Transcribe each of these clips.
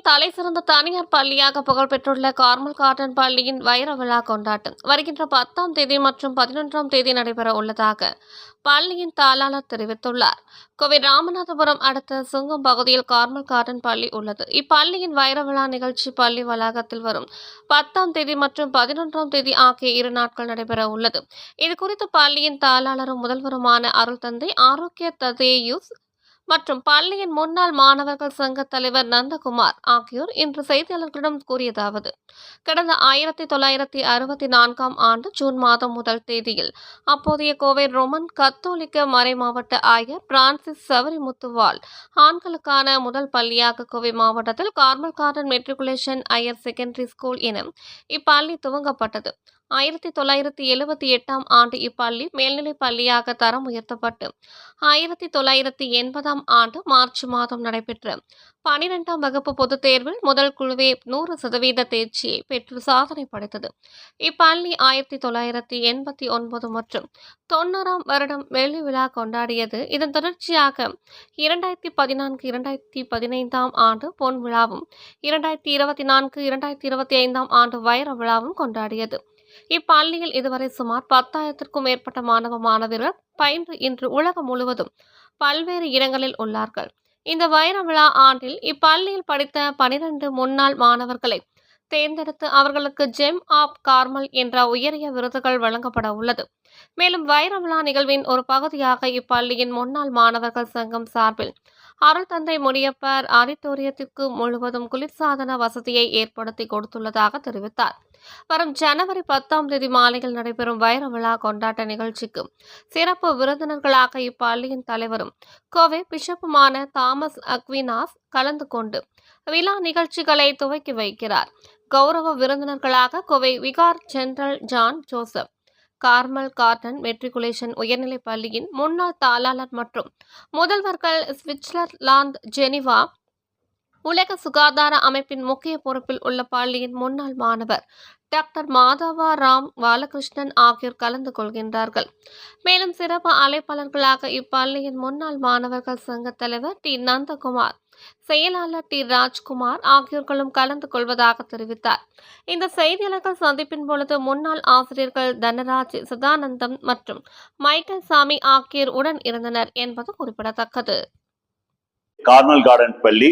சென்னையின் தலை சிறந்த தனியார் பள்ளியாக புகழ்பெற்றுள்ள கார்மல் கார்டன் பள்ளியின் வைர விழா கொண்டாட்டம் வருகின்ற பத்தாம் தேதி மற்றும் பதினொன்றாம் தேதி நடைபெற உள்ளதாக பள்ளியின் தாளாளர் தெரிவித்துள்ளார். கோவை ராமநாதபுரம் அடுத்த சுங்கம் பகுதியில் கார்மல் கார்டன் பள்ளி உள்ளது. இப்பள்ளியின் வைர விழா நிகழ்ச்சி பள்ளி வளாகத்தில் வரும் பத்தாம் தேதி மற்றும் பதினொன்றாம் தேதி ஆகிய இரு நாட்கள் நடைபெற உள்ளது. இது குறித்து பள்ளியின் தாளாளரும் முதல்வருமான அருள் தந்தை ஆரோக்கிய ததேயூஸ் மற்றும் பள்ளியின் முன்னாள் மாணவர்கள் சங்க தலைவர் நந்தகுமார் ஆகியோர் இன்று செய்தியாளர்களிடம் கூறியதாவது கடந்த ஆயிரத்தி தொள்ளாயிரத்தி அறுபத்தி நான்காம் ஆண்டு ஜூன் மாதம் முதல் தேதியில் அப்போதைய கோவை ரோமன் கத்தோலிக்க மறைமாவட்ட ஆயர் பிரான்சிஸ் சவரிமுத்துவால் ஆண்களுக்கான முதல் பள்ளியாக கோவை மாவட்டத்தில் Carmel garden matriculation higher secondary school என இப்பள்ளி துவங்கப்பட்டது. ஆயிரத்தி தொள்ளாயிரத்தி எழுபத்தி எட்டாம் ஆண்டு இப்பள்ளி மேல்நிலைப் பள்ளியாக தரம் உயர்த்தப்பட்டு ஆயிரத்தி தொள்ளாயிரத்தி எண்பதாம் ஆண்டு மார்ச் மாதம் நடைபெற்ற பனிரெண்டாம் வகுப்பு பொதுத் தேர்வில் முதல் குழுவே நூறு சதவீத தேர்ச்சியை பெற்று சாதனை படைத்தது. இப்பள்ளி ஆயிரத்தி தொள்ளாயிரத்தி எண்பத்தி ஒன்பது மற்றும் தொண்ணூறாம் வருடம் வெள்ளி விழா கொண்டாடியது. இதன் தொடர்ச்சியாக இரண்டாயிரத்தி பதினான்கு இரண்டாயிரத்தி பதினைந்தாம் ஆண்டு பொன் விழாவும் இரண்டாயிரத்தி இருபத்தி நான்கு இரண்டாயிரத்தி இருபத்தி ஐந்தாம் ஆண்டு வைர விழாவும் கொண்டாடியது. இப்பள்ளியில் இதுவரை சுமார் பத்தாயிரத்திற்கும் மேற்பட்ட மாணவ மாணவியர்கள் பயின்று இன்று உலகம் முழுவதும் பல்வேறு இடங்களில் உள்ளார்கள். இந்த வைர விழா ஆண்டில் இப்பள்ளியில் படித்த பனிரெண்டு முன்னாள் மாணவர்களை தேர்ந்தெடுத்து அவர்களுக்கு ஜெம் ஆப் கார்மல் என்ற உயரிய விருதுகள் வழங்கப்பட உள்ளது. மேலும் வைர விழா நிகழ்வின் ஒரு பகுதியாக இப்பள்ளியின் முன்னாள் மாணவர்கள் சங்கம் சார்பில் அருள் தந்தை முனியப்பர் ஆடிட்டோரியத்திற்கு முழுவதும் குளிர்சாதன வசதியை ஏற்படுத்தி கொடுத்துள்ளதாக தெரிவித்தார். வரும் ஜனவரி பத்தாம் தேதி மாலையில் நடைபெறும் வைர விழா கொண்டாட்ட நிகழ்ச்சிக்கு சிறப்பு விருந்தினர்களாக இப்பள்ளியின் தலைவரும் கோவை பிஷப்புமான தாமஸ் அக்வினாஸ் கலந்து கொண்டு விழா நிகழ்ச்சிகளை துவக்கி வைக்கிறார். கௌரவ விருந்தினர்களாக Kovai vicar general John Joseph Carmel Garden matriculation உயர்நிலைப் பள்ளியின் முன்னாள் தாளாளர் மற்றும் முதல்வர்கள் சுவிட்சர்லாந்து ஜெனிவா உலக சுகாதார அமைப்பின் முக்கிய பொறுப்பில் உள்ள பள்ளியின் முன்னாள் மாணவர் டாக்டர் மாதவா ராம் பாலகிருஷ்ணன் ஆகியோர் கலந்து கொள்கின்றார்கள். மேலும் சிறப்பு அழைப்பாளர்களாக இப்பள்ளியின் முன்னாள் மாணவர்கள் சங்க தலைவர் டி. நந்தகுமார் செயலாளர் டி. ராஜ்குமார் ஆகியோர்களும் கலந்து கொள்வதாக தெரிவித்தார். இந்த செய்தியாளர்கள் சந்திப்பின் பொழுது முன்னாள் ஆசிரியர்கள் தனராஜ் சதானந்தம் மற்றும் மைக்கேல் சாமி ஆகியோர் உடன் இருந்தனர் என்பது குறிப்பிடத்தக்கது. கார்னல் கார்டன் பள்ளி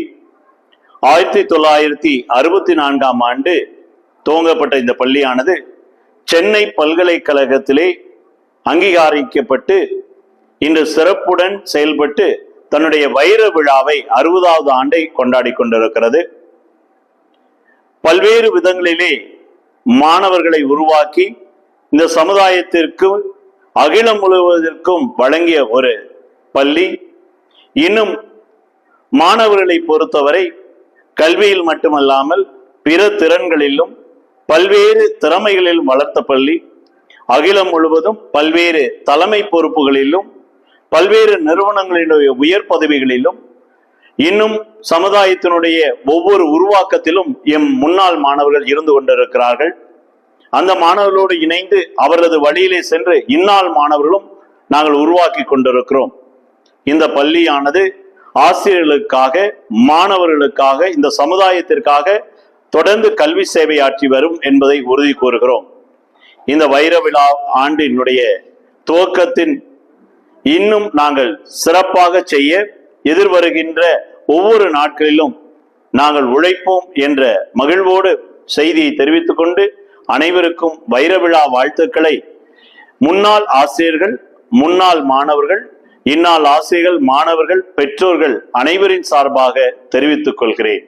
ஆயிரத்தி தொள்ளாயிரத்தி அறுபத்தி நான்காம் ஆண்டு துவங்கப்பட்ட இந்த பள்ளியானது சென்னை பல்கலைக்கழகத்திலே அங்கீகரிக்கப்பட்டு இன்று சிறப்புடன் செயல்பட்டு தன்னுடைய வைர விழாவை அறுபதாவது ஆண்டை கொண்டாடி கொண்டிருக்கிறது. பல்வேறு விதங்களிலே மாணவர்களை உருவாக்கி இந்த சமுதாயத்திற்கு அகிலம் முழுவதற்கும் வழங்கிய ஒரு பள்ளி. இன்னும் மாணவர்களை பொறுத்தவரை கல்வியில் மட்டுமல்லாமல் பிற திறன்களிலும் பல்வேறு திறமைகளிலும் வளர்த்த பள்ளி அகிலம் முழுவதும் பல்வேறு தலைமை பொறுப்புகளிலும் பல்வேறு நிறுவனங்களினுடைய உயர் பதவிகளிலும் இன்னும் சமுதாயத்தினுடைய ஒவ்வொரு உருவாக்கத்திலும் எம் முன்னாள் மாணவர்கள் இருந்து கொண்டிருக்கிறார்கள். அந்த மாணவர்களோடு இணைந்து அவரது வழியிலே சென்று இந்நாள் மாணவர்களும் நாங்கள் உருவாக்கி கொண்டிருக்கிறோம். இந்த பள்ளியானது ஆசிரியர்களுக்காக மாணவர்களுக்காக இந்த சமுதாயத்திற்காக தொடர்ந்து கல்வி சேவையாற்றி வரும் என்பதை உறுதி கூறுகிறோம். இந்த வைர விழா ஆண்டினுடைய துவக்கத்தின் இன்னும் நாங்கள் சிறப்பாக செய்ய எதிர்வருகின்ற ஒவ்வொரு நாட்களிலும் நாங்கள் உழைப்போம் என்ற மகிழ்வோடு செய்தியை தெரிவித்துக் கொண்டு அனைவருக்கும் வைர விழா வாழ்த்துக்களை. முன்னாள் ஆசிரியர்கள் முன்னாள் மாணவர்கள் இந்நாள் ஆசிரியர்கள் மாணவர்கள் பெற்றோர்கள் அனைவரின் சார்பாக தெரிவித்துக் கொள்கிறேன்.